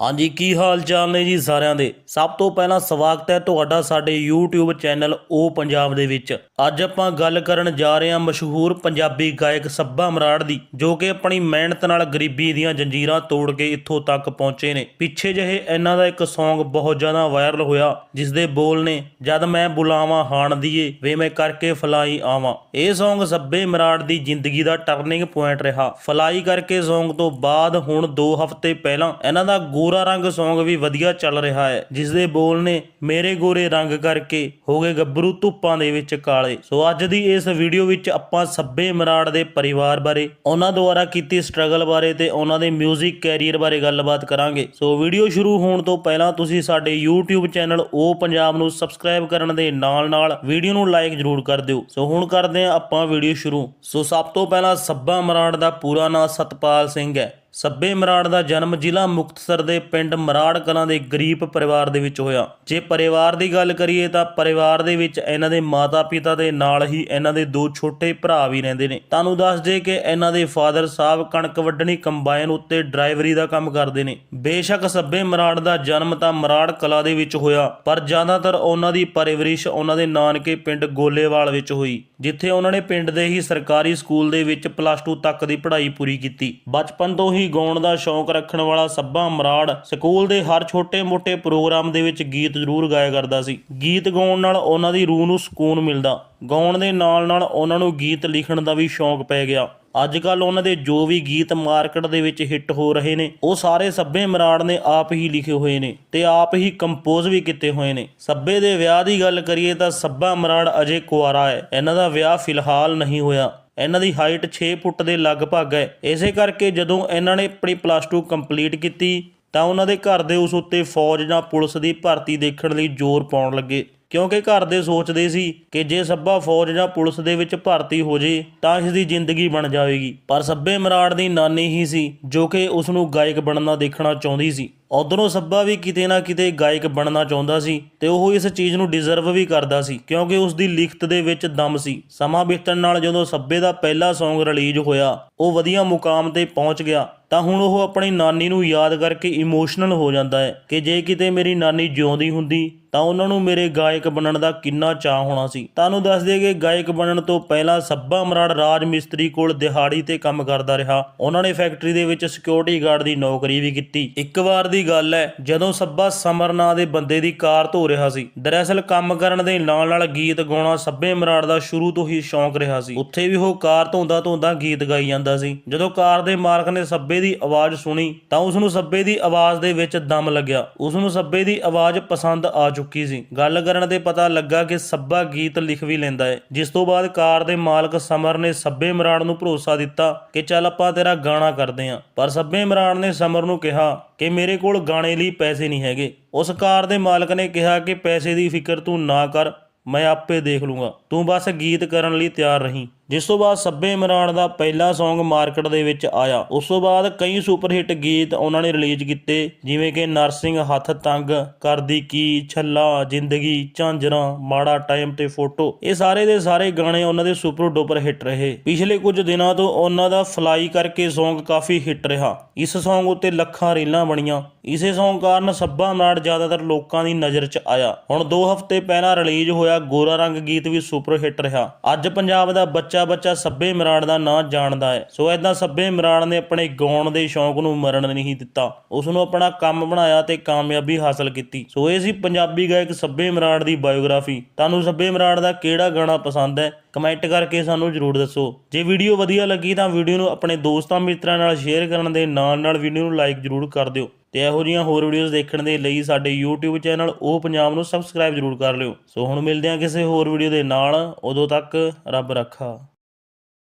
ਹਾਂਜੀ, ਕੀ ਹਾਲ ਚਾਲ ਨੇ ਜੀ ਸਾਰਿਆਂ ਦੇ? ਸਭ ਤੋਂ ਪਹਿਲਾਂ ਸਵਾਗਤ ਹੈ ਤੁਹਾਡਾ ਸਾਡੇ YouTube ਚੈਨਲ ਓ ਪੰਜਾਬ ਦੇ ਵਿੱਚ। ਅੱਜ ਆਪਾਂ ਗੱਲ ਕਰਨ ਜਾ ਰਹੇ ਹਾਂ ਮਸ਼ਹੂਰ ਪੰਜਾਬੀ ਗਾਇਕ ਸੱਬਾ ਮਰਾੜ ਦੀ, ਜੋ ਕਿ ਆਪਣੀ ਮਿਹਨਤ ਨਾਲ ਗਰੀਬੀ ਦੀਆਂ ਜੰਜੀਰਾਂ ਤੋੜ ਕੇ ਇੱਥੋਂ ਤੱਕ ਪਹੁੰਚੇ ਨੇ। ਪਿੱਛੇ ਜਿਹੇ ਇਹਨਾਂ ਦਾ ਇੱਕ Song ਬਹੁਤ ਜ਼ਿਆਦਾ ਵਾਇਰਲ ਹੋਇਆ ਜਿਸ ਦੇ ਬੋਲ ਨੇ, ਜਦ ਮੈਂ ਬੁਲਾਵਾਂ ਹਾਣ ਦੀਏ, ਵੇ ਮੈਂ ਕਰਕੇ ਫਲਾਈ ਆਵਾਂ। ਇਹ Song ਸੱਬੇ ਮਰਾੜ ਦੀ ਜ਼ਿੰਦਗੀ ਦਾ ਟਰਨਿੰਗ ਪੁਆਇੰਟ ਰਿਹਾ। ਫਲਾਈ ਕਰਕੇ Song ਤੋਂ ਬਾਅਦ ਹੁਣ 2 ਹਫ਼ਤੇ ਪਹਿਲਾਂ ਇਹਨਾਂ ਦਾ ਗੋਰਾ ਰੰਗ Song ਵੀ ਵਧੀਆ ਚੱਲ ਰਿਹਾ ਹੈ ਜਿਸ ਦੇ ਬੋਲ ਨੇ ਮੇਰੇ ਗੋਰੇ ਰੰਗ ਕਰਕੇ ਹੋ ਗਏ ਗੱਭਰੂ ਧੁੱਪਾਂ ਦੇ ਵਿੱਚ ਕਾਲੇ। ਸੋ ਅੱਜ ਦੀ ਇਸ ਵੀਡੀਓ ਵਿੱਚ ਆਪਾਂ ਸੱਬੇ ਮਰਾੜ ਦੇ ਪਰਿਵਾਰ ਬਾਰੇ, ਉਹਨਾਂ ਦੁਆਰਾ ਕੀਤੀ ਸਟਰਗਲ ਬਾਰੇ ਤੇ ਉਹਨਾਂ ਦੇ 뮤직 ਕੈਰੀਅਰ ਬਾਰੇ ਗੱਲਬਾਤ ਕਰਾਂਗੇ। ਸੋ ਵੀਡੀਓ ਸ਼ੁਰੂ ਹੋਣ ਤੋਂ ਪਹਿਲਾਂ ਤੁਸੀਂ ਸਾਡੇ YouTube ਚੈਨਲ ਉਹ ਪੰਜਾਬ ਨੂੰ ਸਬਸਕ੍ਰਾਈਬ ਕਰਨ ਦੇ ਨਾਲ ਨਾਲ ਵੀਡੀਓ ਨੂੰ ਲਾਈਕ ਜ਼ਰੂਰ ਕਰ ਦਿਓ। ਸੋ ਹੁਣ ਕਰਦੇ ਹਾਂ ਆਪਾਂ ਵੀਡੀਓ ਸ਼ੁਰੂ। ਸੋ ਸਭ ਤੋਂ ਪਹਿਲਾਂ ਸੱਬਾ ਮਰਾੜ ਦਾ ਪੂਰਾ ਨਾਂ ਸਤਪਾਲ ਸਿੰਘ ਹੈ। ਸੱਬੇ ਮਰਾੜ ਦਾ ਜਨਮ ਜ਼ਿਲ੍ਹਾ ਮੁਕਤਸਰ ਦੇ ਪਿੰਡ ਮਰਾੜ ਕਲਾਂ ਦੇ ਗਰੀਬ ਪਰਿਵਾਰ ਦੇ ਵਿੱਚ ਹੋਇਆ। ਜੇ ਪਰਿਵਾਰ ਦੀ ਗੱਲ ਕਰੀਏ ਤਾਂ ਪਰਿਵਾਰ ਦੇ ਵਿੱਚ ਇਹਨਾਂ ਦੇ ਮਾਤਾ-ਪਿਤਾ ਦੇ ਨਾਲ ਹੀ ਇਹਨਾਂ ਦੇ ਦੋ ਛੋਟੇ ਭਰਾ ਵੀ ਰਹਿੰਦੇ ਨੇ। ਤੁਹਾਨੂੰ ਦੱਸ ਦੇ ਕਿ ਇਹਨਾਂ ਦੇ ਫਾਦਰ ਸਾਹਿਬ ਕਣਕ ਵੱਢਣੀ ਕੰਬਾਈਨ ਉੱਤੇ ਡਰਾਈਵਰੀ ਦਾ ਕੰਮ ਕਰਦੇ ਨੇ। ਬੇਸ਼ੱਕ ਸੱਬੇ ਮਰਾੜ ਦਾ ਜਨਮ ਤਾਂ ਮਰਾੜ ਕਲਾਂ ਦੇ ਵਿੱਚ ਹੋਇਆ, ਪਰ ਜ਼ਿਆਦਾਤਰ ਉਹਨਾਂ ਦੀ ਪਰਵਰਿਸ਼ ਉਹਨਾਂ ਦੇ ਨਾਨਕੇ ਪਿੰਡ ਗੋਲੇਵਾਲ ਵਿੱਚ ਹੋਈ, ਜਿੱਥੇ ਉਹਨਾਂ ਨੇ ਪਿੰਡ ਦੇ ਹੀ ਸਰਕਾਰੀ ਸਕੂਲ ਦੇ ਵਿੱਚ ਪਲੱਸ 2 ਤੱਕ ਦੀ ਪੜ੍ਹਾਈ ਪੂਰੀ ਕੀਤੀ। ਬਚਪਨ ਤੋਂ ਹੀ ਗਾਉਣ ਦਾ ਸ਼ੌਂਕ ਰੱਖਣ ਵਾਲਾ ਸੱਬਾ ਮਰਾੜ ਸਕੂਲ ਦੇ ਹਰ ਛੋਟੇ-ਮੋਟੇ ਪ੍ਰੋਗਰਾਮ ਦੇ ਵਿੱਚ ਗੀਤ ਜ਼ਰੂਰ ਗਾਇਆ ਕਰਦਾ ਸੀ। ਗੀਤ ਗਾਉਣ ਨਾਲ ਉਹਨਾਂ ਦੀ ਰੂਹ ਨੂੰ ਸਕੂਨ ਮਿਲਦਾ। ਗਾਉਣ ਦੇ ਨਾਲ-ਨਾਲ ਉਹਨਾਂ ਨੂੰ ਗੀਤ ਲਿਖਣ ਦਾ ਵੀ ਸ਼ੌਂਕ ਪੈ ਗਿਆ। ਅੱਜ ਕੱਲ ਉਹਨਾਂ ਦੇ ਜੋ ਵੀ ਗੀਤ ਮਾਰਕੀਟ ਦੇ ਵਿੱਚ ਹਿੱਟ ਹੋ ਰਹੇ ਨੇ, ਉਹ ਸਾਰੇ ਸੱਬੇ ਮਰਾੜ ਨੇ ਆਪ ਹੀ ਲਿਖੇ ਹੋਏ ਨੇ ਤੇ ਆਪ ਹੀ ਕੰਪੋਜ਼ ਵੀ ਕੀਤੇ ਹੋਏ ਨੇ। ਸੱਬੇ ਦੇ ਵਿਆਹ ਦੀ ਗੱਲ ਕਰੀਏ ਤਾਂ ਸੱਬਾ ਮਰਾੜ ਅਜੇ ਕੁਆਰਾ ਹੈ। ਇਹਨਾਂ ਦਾ ਵਿਆਹ ਫਿਲਹਾਲ ਨਹੀਂ ਹੋਇਆ। ਇਹਨਾਂ ਦੀ ਹਾਈਟ 6 ਫੁੱਟ ਦੇ ਲਗਭਗ ਹੈ। ਇਸੇ ਕਰਕੇ ਜਦੋਂ ਇਹਨਾਂ ਨੇ ਆਪਣੀ ਪਲੱਸ 2 ਕੰਪਲੀਟ ਕੀਤੀ, ਤਾਂ ਉਹਨਾਂ ਦੇ ਘਰ ਦੇ ਉਸ ਉੱਤੇ ਫੌਜ ਜਾਂ ਪੁਲਿਸ ਦੀ ਭਰਤੀ ਦੇਖਣ ਲਈ ਜ਼ੋਰ ਪਾਉਣ ਲੱਗੇ। ਕਿਉਂਕਿ ਘਰ ਦੇ ਸੋਚਦੇ ਸੀ ਕਿ ਜੇ ਸੱਬਾ ਫੌਜ ਜਾਂ ਪੁਲਿਸ ਦੇ ਵਿੱਚ ਭਰਤੀ ਹੋ ਜੇ, ਤਾਂ ਇਸ ਦੀ ਜ਼ਿੰਦਗੀ ਬਣ ਜਾਵੇਗੀ। ਪਰ ਸੱਬੇ ਮਰਾੜ ਦੀ ਨਾਨੀ ਹੀ ਸੀ, ਜੋ ਕਿ ਉਸ ਨੂੰ ਗਾਇਕ ਬਣਨਾ ਦੇਖਣਾ ਚਾਹੁੰਦੀ ਸੀ। ਉਧਰੋਂ ਸੱਬਾ ਵੀ ਕਿਤੇ ਨਾ ਕਿਤੇ ਗਾਇਕ ਬਣਨਾ ਚਾਹੁੰਦਾ ਸੀ ਤੇ ਉਹ ਇਸ ਚੀਜ਼ ਨੂੰ ਡਿਜ਼ਰਵ ਵੀ ਕਰਦਾ ਸੀ, ਕਿਉਂਕਿ ਉਸ ਦੀ ਲਿਖਤ ਦੇ ਵਿੱਚ ਦਮ ਸੀ। ਸਮਾਂ ਬੀਤਣ ਨਾਲ ਜਦੋਂ ਸੱਬੇ ਦਾ ਪਹਿਲਾ Song ਰਿਲੀਜ਼ ਹੋਇਆ, ਉਹ ਵਧੀਆ ਮੁਕਾਮ ਤੇ ਪਹੁੰਚ ਗਿਆ। ਤਾਂ ਹੁਣ ਉਹ ਆਪਣੀ ਨਾਨੀ ਨੂੰ ਯਾਦ ਕਰਕੇ ਇਮੋਸ਼ਨਲ ਹੋ ਜਾਂਦਾ ਹੈ ਕਿ ਜੇ ਕਿਤੇ ਮੇਰੀ ਨਾਨੀ ਜਿਉਂਦੀ ਹੁੰਦੀ ਤਾਂ ਉਹਨਾਂ ਨੂੰ ਮੇਰੇ ਗਾਇਕ ਬਣਨ ਦਾ ਕਿੰਨਾ ਚਾਹ ਹੋਣਾ ਸੀ। ਤੁਹਾਨੂੰ ਦੱਸ ਦਈਏ ਕਿ ਗਾਇਕ ਬਣਨ ਤੋਂ ਪਹਿਲਾਂ ਸੱਬਾ ਮਰਾੜ ਰਾਜ ਮਿਸਤਰੀ ਕੋਲ ਦਿਹਾੜੀ ਤੇ ਕੰਮ ਕਰਦਾ ਰਿਹਾ। ਉਹਨਾਂ ਨੇ ਫੈਕਟਰੀ ਦੇ ਵਿੱਚ ਸਿਕਿਉਰਿਟੀ ਗਾਰਡ ਦੀ ਨੌਕਰੀ ਵੀ ਕੀਤੀ। ਇੱਕ ਵਾਰ ਦੀ ਗੱਲ ਹੈ, ਜਦੋਂ ਸੱਬਾ ਸਮਰ ਨਾਂ ਦੇ ਬੰਦੇ ਦੀ ਕਾਰ ਧੋ ਰਿਹਾ ਸੀ, ਦਰਅਸਲ ਕੰਮ ਕਰਨ ਦੇ ਨਾਲ ਨਾਲ ਗੀਤ ਗਾਉਣਾ ਸੱਬੇ ਮਰਾੜ ਦਾ ਸ਼ੁਰੂ ਤੋਂ ਹੀ ਸ਼ੌਂਕ ਰਿਹਾ ਸੀ। ਉੱਥੇ ਵੀ ਉਹ ਕਾਰ ਧੋਂਦਾ ਧੋਂਦਾ ਗੀਤ ਗਾਈ ਜਾਂਦਾ ਸੀ। ਜਦੋਂ ਕਾਰ ਦੇ ਮਾਲਕ ਨੇ ਸੱਬੇ ਦੀ ਆਵਾਜ਼ ਸੁਣੀ ਤਾਂ ਉਸ ਨੂੰ ਸੱਬੇ ਦੀ ਆਵਾਜ਼ ਦੇ ਵਿੱਚ ਦਮ ਲੱਗਿਆ। ਉਸ ਨੂੰ ਸੱਬੇ ਦੀ ਆਵਾਜ਼ ਪਸੰਦ ਆ ਚੁੱਕੀ ਸੀ। ਗੱਲ ਕਰਨ ਤੇ ਪਤਾ ਲੱਗਾ ਕਿ ਸੱਬਾ ਗੀਤ ਲਿਖ ਵੀ ਲੈਂਦਾ ਹੈ ਜਿਸ ਤੋਂ ਬਾਅਦ ਕਾਰ ਦੇ ਮਾਲਕ ਸਮਰ ਨੇ ਸੱਬੇ ਮਰਾੜ ਨੂੰ ਭਰੋਸਾ ਦਿੱਤਾ ਕਿ ਚੱਲ ਆਪਾਂ ਤੇਰਾ ਗਾਣਾ ਕਰਦੇ ਆਂ। ਪਰ ਸੱਬੇ ਮਰਾੜ ਨੇ ਸਮਰ ਨੂੰ ਕਿਹਾ ਕਿ ਮੇਰੇ ਕੋਲ ਗਾਣੇ ਲਈ ਪੈਸੇ ਨਹੀਂ ਹੈਗੇ। ਉਸ ਕਾਰ ਦੇ ਮਾਲਕ ਨੇ ਕਿਹਾ ਕਿ ਪੈਸੇ ਦੀ ਫਿਕਰ ਤੂੰ ਨਾ ਕਰ, ਮੈਂ ਆਪੇ ਦੇਖ ਲੂੰਗਾ। ਤੂੰ ਬਸ ਗੀਤ ਕਰਨ ਲਈ ਤਿਆਰ ਰਹੀਂ। ਜਿਸ ਤੋਂ ਬਾਅਦ ਸੱਬੇ ਮਰਾੜ ਦਾ ਪਹਿਲਾ Song ਮਾਰਕੀਟ ਦੇ ਵਿੱਚ ਆਇਆ। ਉਸ ਤੋਂ ਬਾਅਦ ਕਈ ਸੁਪਰ ਹਿੱਟ ਗੀਤ ਉਹਨਾਂ ਨੇ ਰਿਲੀਜ਼ ਕੀਤੇ, ਜਿਵੇਂ ਕਿ ਨਰਸਿੰਗ ਹੱਥ ਤੰਗ ਕਰਦੀ ਕੀ ਛੱਲਾ, ਜ਼ਿੰਦਗੀ ਝਾਂਜਰਾਂ, ਮਾੜਾ ਟਾਈਮ ਤੇ ਫੋਟੋ ਇਹ ਸਾਰੇ ਦੇ ਸਾਰੇ ਗਾਣੇ ਉਹਨਾਂ ਦੇ ਸੁਪਰ ਡੁਪਰ ਹਿੱਟ ਰਹੇ। ਪਿਛਲੇ ਕੁਝ ਦਿਨਾਂ ਤੋਂ ਉਹਨਾਂ ਦਾ ਫਲਾਈ ਕਰਕੇ Song ਕਾਫੀ ਹਿੱਟ ਰਿਹਾ। ਇਸ Song ਉੱਤੇ ਲੱਖਾਂ ਰੀਲਾਂ ਬਣੀਆਂ। ਇਸੇ Song ਕਾਰਨ ਸੱਬਾ ਮਰਾੜ ਜ਼ਿਆਦਾਤਰ ਲੋਕਾਂ ਦੀ ਨਜ਼ਰ 'ਚ ਆਇਆ। ਹੁਣ 2 ਹਫ਼ਤੇ ਪਹਿਲਾਂ ਰਿਲੀਜ਼ ਹੋਇਆ ਗੋਰਾ ਰੰਗ ਗੀਤ ਵੀ ਸੁਪਰ ਹਿੱਟ ਰਿਹਾ। ਅੱਜ ਪੰਜਾਬ ਦਾ ਬੱਚਾ ਬੱਚਾ ਸੱਬੇ ਮਰਾੜ ਦਾ ਨਾਂ ਜਾਣਦਾ ਹੈ। ਸੋ ਐਦਾਂ ਸੱਬੇ ਮਰਾੜ ਨੇ ਆਪਣੇ ਗਾਉਣ ਦੇ ਸ਼ੌਂਕ ਨੂੰ ਮਰਨ ਨਹੀਂ ਦਿੱਤਾ। ਉਸ ਨੂੰ ਆਪਣਾ ਕੰਮ ਬਣਾਇਆ ਤੇ ਕਾਮਯਾਬੀ ਹਾਸਲ ਕੀਤੀ। ਸੋ ਇਹ ਸੀ ਪੰਜਾਬੀ ਗਾਇਕ ਸੱਬੇ ਮਰਾੜ ਦੀ ਬਾਇਓਗ੍ਰਾਫੀ। ਤੁਹਾਨੂੰ ਸੱਬੇ ਮਰਾੜ ਦਾ ਕਿਹੜਾ ਗਾਣਾ ਪਸੰਦ ਹੈ? ਕਮੈਂਟ ਕਰਕੇ ਸਾਨੂੰ ਜਰੂਰ ਦੱਸੋ। ਜੇ ਵੀਡੀਓ ਵਧੀਆ ਲੱਗੀ ਤਾਂ ਵੀਡੀਓ ਨੂੰ ਆਪਣੇ ਦੋਸਤਾਂ ਮਿੱਤਰਾਂ ਨਾਲ ਸ਼ੇਅਰ ਕਰਨ ਦੇ ਨਾਲ ਨਾਲ ਵੀਡੀਓ ਨੂੰ ਲਾਈਕ ਜਰੂਰ ਕਰ ਦਿਓ। ਤੇ ਇਹੋ ਜਿਹੀਆਂ ਹੋਰ ਵੀਡੀਓਜ਼ ਦੇਖਣ ਦੇ ਲਈ ਸਾਡੇ YouTube ਚੈਨਲ ਉਹ ਪੰਜਾਬ ਨੂੰ ਸਬਸਕ੍ਰਾਈਬ ਜਰੂਰ ਕਰ ਲਿਓ। ਸੋ ਹੁਣ ਮਿਲਦੇ ਹਾਂ ਕਿਸੇ ਹੋਰ ਵੀਡੀਓ ਦੇ ਨਾਲ। ਉਦੋਂ ਤੱਕ ਰੱਬ ਰੱਖਾ।